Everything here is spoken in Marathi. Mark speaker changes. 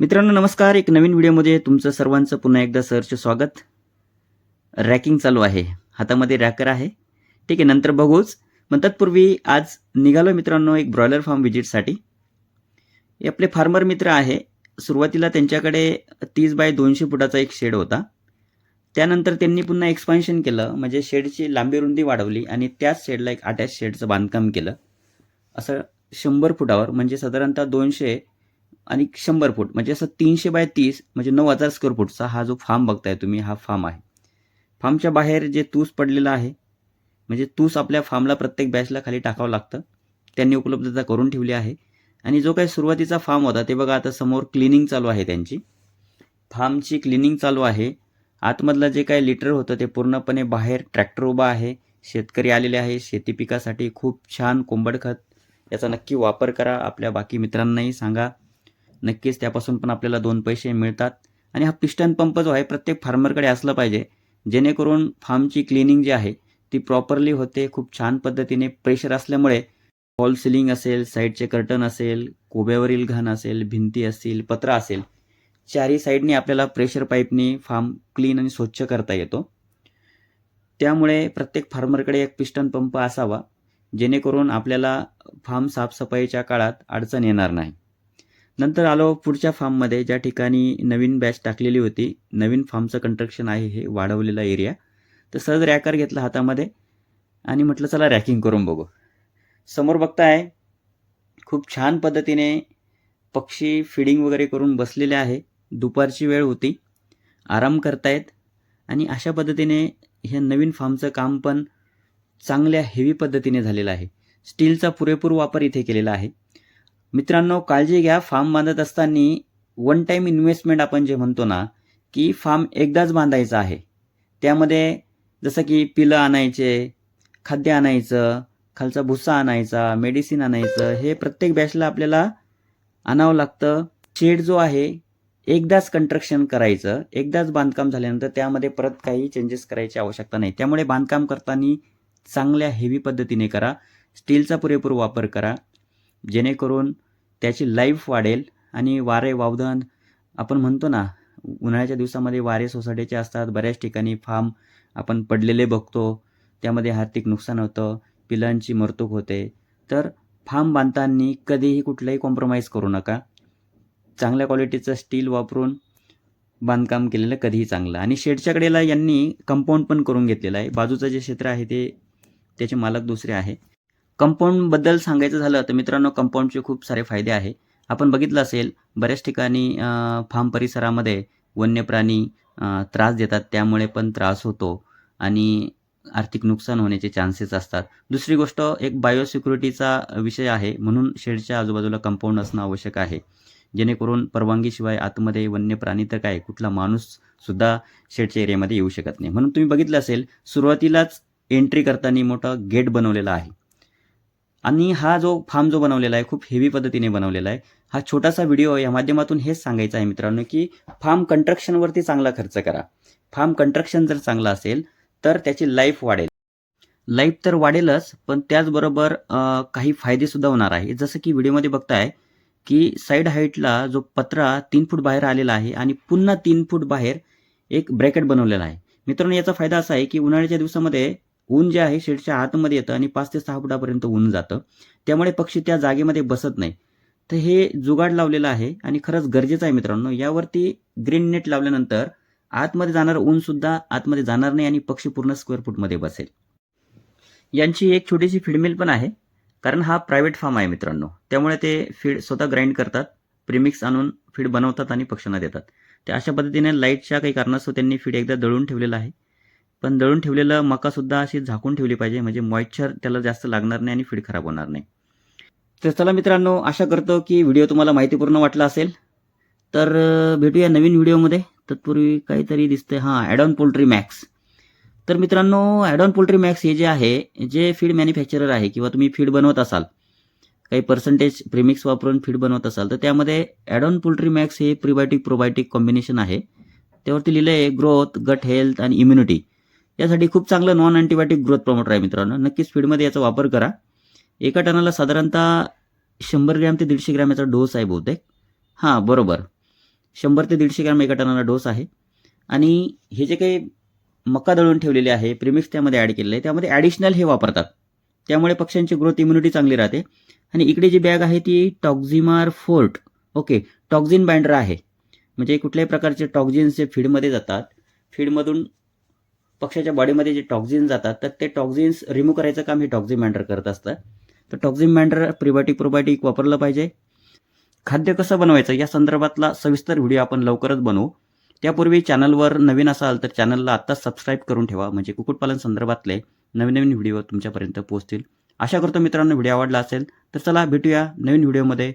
Speaker 1: मित्रांनो नमस्कार. एक नवीन व्हिडिओमध्ये तुमचं सर्वांचं पुन्हा एकदा सरचं स्वागत. रॅकिंग चालू आहे. हातामध्ये रॅकर आहे. ठीक आहे नंतर बघूच. पण तत्पूर्वी आज निघालो मित्रांनो एक ब्रॉयलर फार्म व्हिजिटसाठी. हे आपले फार्मर मित्र आहे. सुरुवातीला त्यांच्याकडे तीस बाय दोनशे फुटाचा एक शेड होता. त्यानंतर त्यांनी पुन्हा एक्सपान्शन केलं. म्हणजे शेडची लांबी रुंदी वाढवली आणि त्याच शेडला एक अटॅच शेडचं बांधकाम केलं. असं शंभर फुटावर म्हणजे साधारणतः दोनशे आणि शंभर फूट म्हणजे असं तीनशे बाय तीस म्हणजे नऊ हजार स्क्वेअर फूटचा हा जो फार्म बघताय तुम्ही हा फार्म आहे. फार्मच्या बाहेर जे तूस पडलेला आहे म्हणजे तूस आपल्या फार्मला प्रत्येक बॅचला खाली टाकावं लागतं. त्यांनी उपलब्धता करून ठेवली आहे. आणि जो काही सुरुवातीचा फार्म होता ते बघा आता समोर क्लिनिंग चालू आहे त्यांची. फार्मची क्लिनिंग चालू आहे. आतमधलं जे काही लिटर होतं ते पूर्णपणे बाहेर ट्रॅक्टर उभा आहे. शेतकरी आलेले आहे. शेती पिकासाठी खूप छान कोंबड खत याचा नक्की वापर करा. आपल्या बाकी मित्रांनाही सांगा. नक्कीच त्यापासून पण आपल्याला दोन पैसे मिळतात. आणि हा पिस्टन पंप जो आहे प्रत्येक फार्मरकडे असला पाहिजे. जेणेकरून फार्मची क्लिनिंग जी आहे ती प्रॉपरली होते खूप छान पद्धतीने प्रेशर असल्यामुळे. फॉल सिलिंग असेल साईडचे कर्टन असेल कोब्यावरील घाण असेल भिंती असतील पत्रा असेल चारही साईडने आपल्याला प्रेशर पाईपनी फार्म क्लीन आणि स्वच्छ करता येतो. त्यामुळे प्रत्येक फार्मरकडे एक पिस्टन पंप असावा जेणेकरून आपल्याला फार्म साफसफाईच्या काळात अडचण येणार नाही. नंतर आलो पुढच्या फार्ममध्ये ज्या ठिकाणी नवीन बॅच टाकलेली होती. नवीन फार्मचं कंस्ट्रक्शन आहे हे वाढवलेला एरिया तर सहज रॅकर घेतला हातामध्ये. आणि म्हटलं चला रॅकिंग करून बघू. समोर बघताय खूप छान पद्धतीने पक्षी फिडिंग वगैरे करून बसलेले आहे. दुपारची वेळ होती. आराम करतायत. आणि अशा पद्धतीने हे नवीन फार्मचं काम पण चांगल्या हेवी पद्धतीने झालेलं आहे. स्टीलचा पुरेपूर वापर इथे केलेला आहे. मित्रांनो काळजी घ्या. फार्म बांधत असताना वन टाईम इन्व्हेस्टमेंट आपण जे म्हणतो ना की फार्म एकदाच बांधायचा आहे. त्यामध्ये जसं की पिलं आणायचे खाद्य आणायचं खालचा भुसा आणायचा मेडिसिन आणायचं हे प्रत्येक बॅचला आपल्याला आणावं लागतं. शेड जो आहे एकदाच कंस्ट्रक्शन करायचं. एकदाच बांधकाम झाल्यानंतर त्यामध्ये परत काही चेंजेस करायची आवश्यकता नाही. त्यामुळे बांधकाम करताना चांगल्या हेवी पद्धतीने करा. स्टीलचा पुरेपूर वापर करा. जेणेकरून त्याची लाईफ वाढेल आणि वारे वावधन आपण म्हणतो ना उन्हाळ्याच्या दिवसामध्ये वारे सोसायटीचे असतात बऱ्याच ठिकाणी फार्म आपण पडलेले बघतो त्यामध्ये आर्थिक नुकसान होतं पिलांची मरतूक होते. तर फार्म बांधताना कधीही कुठलाही कॉम्प्रोमाइज करू नका. चांगल्या क्वालिटीचं स्टील वापरून बांधकाम केलेलं कधीही चांगलं. आणि शेडच्या कडेला यांनी कंपाऊंड पण करून घेतलेलं आहे. बाजूचं जे क्षेत्र आहे ते त्याचे मालक दुसरे आहे. कंपाऊंडबद्दल सांगायचं झालं तर मित्रांनो कंपाऊंडचे खूप सारे फायदे आहे. आपण बघितलं असेल बऱ्याच ठिकाणी फार्म परिसरामध्ये वन्य प्राणी त्रास देतात त्यामुळे पण त्रास होतो आणि आर्थिक नुकसान होण्याचे चान्सेस असतात. दुसरी गोष्ट एक बायोसिक्युरिटीचा विषय आहे म्हणून शेडच्या आजूबाजूला कंपाऊंड असणं आवश्यक आहे. जेणेकरून परवानगीशिवाय आतमध्ये वन्य प्राणी तर काय कुठला माणूस सुद्धा शेडच्या एरियामध्ये येऊ शकत नाही. म्हणून तुम्ही बघितलं असेल सुरुवातीलाच एंट्री करताना मोठा गेट बनवलेला आहे. आणि हा जो फार्म जो बनवलेला आहे खूप हेवी पद्धतीने बनवलेला आहे हा छोटासा व्हिडिओ या माध्यमातून हेच सांगायचं आहे मित्रांनो की फार्म कंट्रक्शनवरती चांगला खर्च करा. फार्म कंट्रक्शन जर चांगलं असेल तर त्याची लाईफ वाढेल. लाईफ तर वाढेलच पण त्याचबरोबर काही फायदेसुद्धा होणार आहे. जसं की व्हिडिओमध्ये बघताय की साईड हाईटला जो पत्रा तीन फूट बाहेर आलेला आहे आणि पुन्हा तीन फूट बाहेर एक ब्रॅकेट बनवलेला आहे. मित्रांनो याचा फायदा असा आहे की उन्हाळ्याच्या दिवसामध्ये ऊन जे आहे शेडच्या आतमध्ये येतं आणि पाच ते सहा फुटापर्यंत ऊन जातं. त्यामुळे पक्षी त्या जागेमध्ये बसत नाही. तर हे जुगाड लावलेलं आहे आणि खरंच गरजेचं आहे मित्रांनो. यावरती ग्रीन नेट लावल्यानंतर आतमध्ये जाणार ऊन सुद्धा आतमध्ये जाणार नाही आणि पक्षी पूर्ण स्क्वेअर फूटमध्ये बसेल. यांची एक छोटीशी फीडमिल पण आहे कारण हा प्रायव्हेट फार्म आहे मित्रांनो. त्यामुळे ते फीड स्वतः ग्राइंड करतात प्रिमिक्स आणून फीड बनवतात आणि पक्ष्यांना देतात. ते अशा पद्धतीने लाईटच्या काही कारणास्तव त्यांनी फीड एकदा दळून ठेवलेलं आहे. पण दळून ठेवलेलं मकासुद्धा अशी झाकून ठेवली पाहिजे. म्हणजे मॉइश्चर त्याला जास्त लागणार नाही आणि फीड खराब होणार नाही. तर चला मित्रांनो आशा करतो की व्हिडिओ तुम्हाला माहितीपूर्ण वाटला असेल. तर भेटूया नवीन व्हिडिओमध्ये. तत्पूर्वी काहीतरी दिसतंय. हां ॲडॉन पोल्ट्री मॅक्स तर मित्रांनो ॲडॉन पोल्ट्री मॅक्स हे जे आहे जे फीड मॅन्युफॅक्चरर आहे किंवा तुम्ही फीड बनवत असाल काही पर्सेंटेज प्रिमिक्स वापरून फीड बनवत असाल तर त्यामध्ये ॲडॉन पोल्ट्री मॅक्स हे प्रिबायोटिक प्रोबायोटिक कॉम्बिनेशन आहे. त्यावरती लिहिलं आहे ग्रोथ गट हेल्थ आणि इम्युनिटी यासाठी खूप चांगलं नॉन अँटीबायोटिक ग्रोथ प्रमोटर आहे मित्रांनो. नक्कीच फीडमध्ये याचा वापर करा. एका टनाला साधारणतः शंभर ग्रॅम ते दीडशे ग्रॅम याचा डोस आहे बहुतेक. हां बरोबर. शंभर ते दीडशे ग्रॅम एका टनाला डोस आहे. आणि हे जे काही मका दळून ठेवलेले आहे प्रिमिक्स त्यामध्ये ॲड केलेलं आहे त्यामध्ये ॲडिशनल हे वापरतात. त्यामुळे पक्ष्यांची ग्रोथ इम्युनिटी चांगली राहते. आणि इकडे जी बॅग आहे ती टॉक्झिमार फोर्ट. ओके टॉक्झिन बँडर आहे. म्हणजे कुठल्याही प्रकारचे टॉक्झिन्स जे फीडमध्ये जातात फीडमधून पक्ष्याच्या बॉडीमध्ये जे टॉक्झिन जातात तर ते टॉक्झिन्स रिमूव्ह करायचं काम हे टॉक्झिन मँडर करत असतं. तर टॉक्झिन मँडर प्रिबायोटिक प्रोबायोटिक वापरलं पाहिजे. खाद्य कसं बनवायचं? या संदर्भातला सविस्तर व्हिडिओ आपण लवकरच बनवू. त्यापूर्वी चॅनलवर नवीन असाल तर चॅनलला आत्ताच सबस्क्राईब करून ठेवा. म्हणजे कुक्कुटपालन संदर्भातले नवीन नवीन व्हिडिओ तुमच्यापर्यंत पोहोचतील. आशा करतो मित्रांनो व्हिडिओ आवडला असेल तर चला भेटूया नवीन व्हिडिओमध्ये